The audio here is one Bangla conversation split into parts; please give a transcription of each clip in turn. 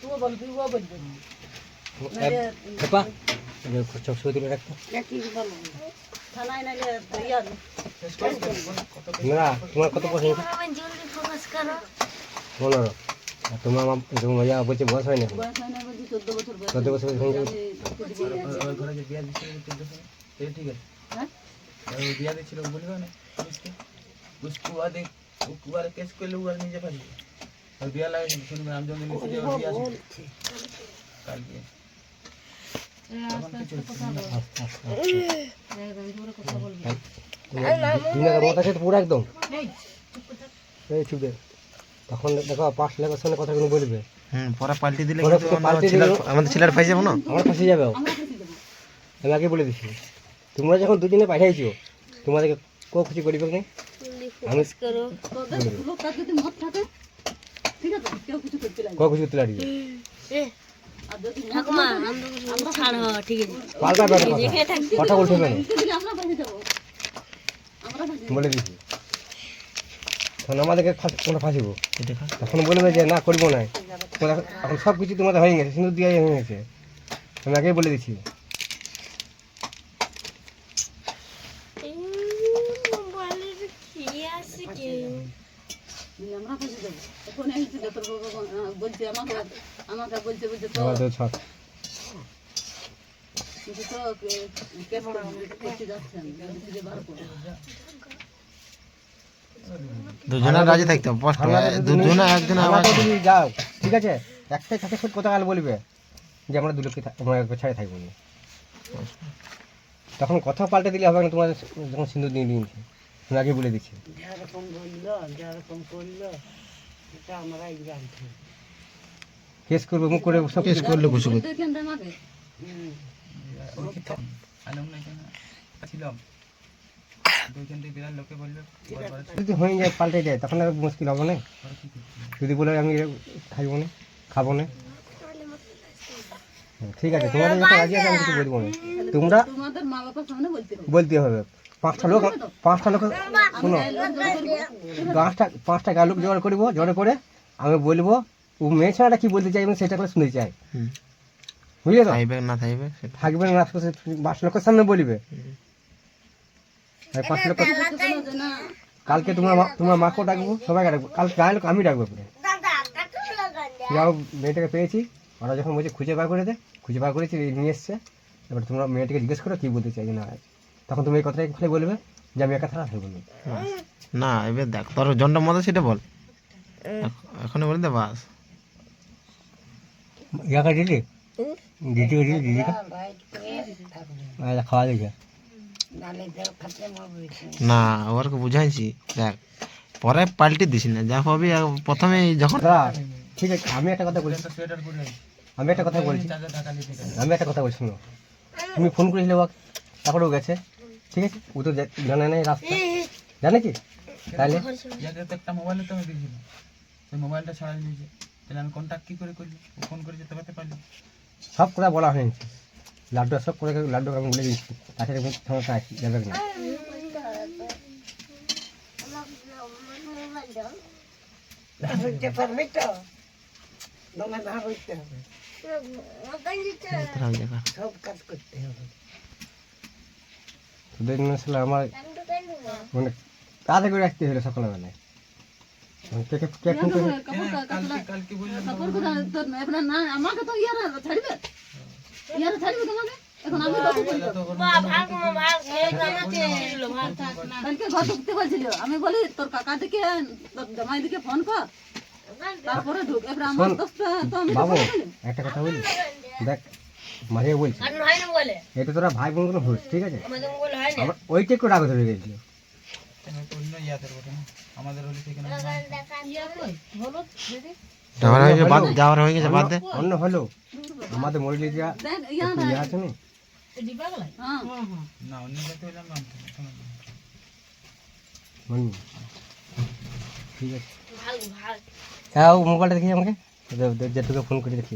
তুইও বলবি ও বলবে বাবা চোখ শুয়ে তুলে রাখতো কি বলবো থানায় নাইলে ইয়া না তোমার কত পছন্দ পনেরো আর তোমার মা- তোমার ইয়া বলছে বয়স হয়নি এখন। বয়স হয় না বলছি চোদ্দ বছর বয়স চোদ্দ বছর হয়ে গেছে। আমি তোকে বলে আছি। ওই ঘরে যে বিয়া দিচ্ছিল চোদ্দ সালে এটা ঠিক আছে হ্যাঁ? আর ওই বিয়া দিচ্ছিল বলবে না পুলিশকে उसको आदे उबार केस করলে উবার নিজে পারি আর আমি যখন লিখে যে ওর বিয়া আছে। কালকে। তখন দেখো পাঁচ লাখের সঙ্গে কথা কোনো বলবে। হুম পরে পাল্টে দিলে আমাদের ছেলের পাই যাব না? আমার ফাঁসি যাবে আমি আগে বলে দিচ্ছি তোমরা যখন দুজনে পাঠাইছো তোমাদেরকে কো খুশি করিবে না? আমি ঠিক বলে দিচ্ছি তখন আমাদেরকে তোমরা তখন বলবে যে না করব না এখন- সব কিছু তোমাদের হয়ে গেছে সিঁদুর দিয়ে হয়ে গেছে আমি আগেই বলে দিচ্ছি দিলে আমরা ফাঁসি দেবো এখন এই যে তোর বাবা আহ, বলছে আমাকে আমাকে বলছে বলছে তো আমার তো ছক কিন্তু তো কে- কেস করতে যাচ্ছে আমি বলছি যে বার করো দুজনে রাজি থাকতে দুজনে একজন আবার আমরা যদি যাও ঠিক আছে? একটাই সাথে সাথে কথা কাল বলবে যে আমরা দু লোককে আমরা ছাড়ে থাকব না। তখন কথা পাল্টে দিলে হবে না তোমার যখন সিন্দুর দিয়ে দিয়েছে আমি আগে বলে দিচ্ছি। যেরকম বলল যেরকম করল এটা আমরাই জানছি কেস করবে মুখ করে সব কেস করলে ঘরে যদি হয়ে যায় পাল্টে যায় তখন আর মুশকিল হবে না। যদি বলে আমি খাইবো না খাব না। ঠিক আছে তোমাদের রাজি আছে আমি কিছু বলব না। তোমরা বলতে হবে। পাঁচটা লোক পাঁচটা লোক শোনো পাঁচটা পাঁচটা গাঁ লোক জোগাড় করব জোগাড় করে আমি বলব ও মেয়ে ছেলেটা কি বলতে চাই আমি সেটা করে শুনতে চাই বুঝলে তো? থাকবে না থাকবে থাকবে না আশেপাশে পাঁচ লোকের সামনে বলবে। পাঁচ লোক কালকে তোমার মা- তোমার মাকেও ডাকবো সবাইকে ডাকবো। কাল গায়ে লোক আমি ডাকবো পুরো যাও মেয়েটাকে পেয়েছি। ওরা যখন বলছে খুঁজে বার করে দে খুঁজে বার করেছি নিয়ে এসছে। এবার তোমরা মেয়েটাকে জিজ্ঞেস করো কি বলতে চাই না তখন তুমি এই কথাটা খালি বলবে যে আমি একা থাকা থাকব না। না এবার দেখ তোর জনটা মতো সেটা বল। এখ- এখনই বলে দে বাস। ইয়াকে দিলি দিদিকে? দিলি দিদিকে আচ্ছা খাওয়া দিয়েছে না ওরকে বুঝাইছি। দেখ পরে পাল্টে দিস না যা পাবি প্রথমে যখন ঠিক আছে আমি একটা কথা বলছি। আমি একটা কথা বলছি। আমি একটা কথা বলছি শোনো। তুমি ফোন করেছিলে ও তারপরে ও গেছে। ঠিক আছে? ও তো জানে না রাস্তা। জানে কি? তাহলে? তো একটা মোবাইলে তো আমি দিয়েছিলাম সেই মোবাইলটা ছাড়া দিয়েছে। তাহলে আমি কন্ট্যাক্ট কি করে করলি ফোন করে যেতে পারতে পারলি? সব কথা বলা হয়েছে লাড্ডু সব করে লাড্ডু আমি বলে দিচ্ছি তাছাড়া কোনো সমস্যা আছে যাবে না আসলে আমার মানে তাড়াতাড়ি করে আসতে হলো সকালবেলায়। আমাকে তো ইয়ারা ছাড়বে? ইয়ারা ছাড়বে তোমাকে? এখন আমি কত বলব কালকে ঘর ঢুকতে বলছিল। আমি বলি তোর কাকা দিকে তোর জামাই দিকে ফোন কর। তারপরে ঢুক। এবার আমার দোষটা তো আমি বাবু একটা কথা বলি দেখ মাঝে বলছি। এটা তোরা ভাই বোন কোনো ঠিক আছে? আমার ওইটা একটু রাগ ধরে গেছিল অন্য ইয়াদের বটে না আমাদের হলে সেখানে যাওয়ার হয়ে গেছে বাদ যাওয়ার হয়ে গেছে বাদ দে অন্য হলো আমাদের মরিলি যা ইয়া ইয়ে আছে না হ্যাঁ অন্য। ঠিক আছে হ্যাঁ ও মোবাইলটা দেখি আমাকে দে- দে- যেটুকু ফোন করে দেখি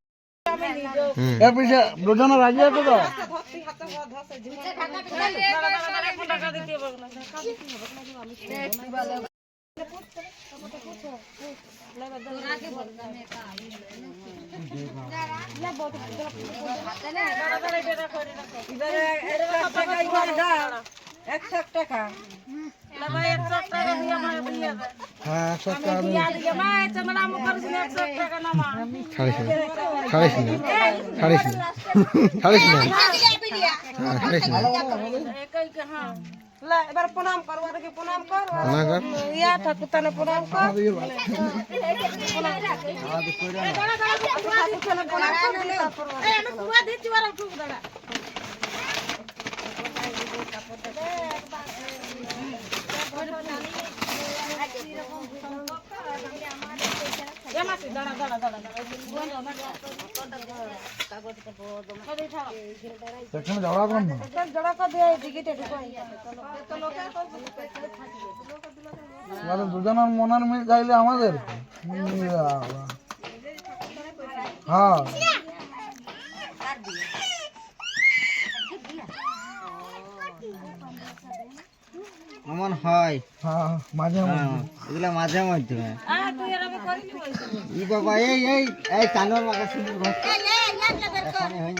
এর পিছে রাজি আছে তো? একশো টাকা। ছাড়িস না ছাড়িস না ছাড়িস না ছাড়িস না হ্যাঁ, ছাড়িস না এবার প্রণাম করব দেখি প্রণাম কর না কর ইয়া ঠাকুর তানে প্রণাম কর জড়া কর দিয়ে টিকিটে ঢুকাই দুজনের মনের মিল চাইলে আমাদের হ্যাঁ এমন হয় হ্যাঁ মাঝে মাঝে এগুলা মাঝে মধ্যে ই বাবা এই এই এই কানোর মাকে শুনব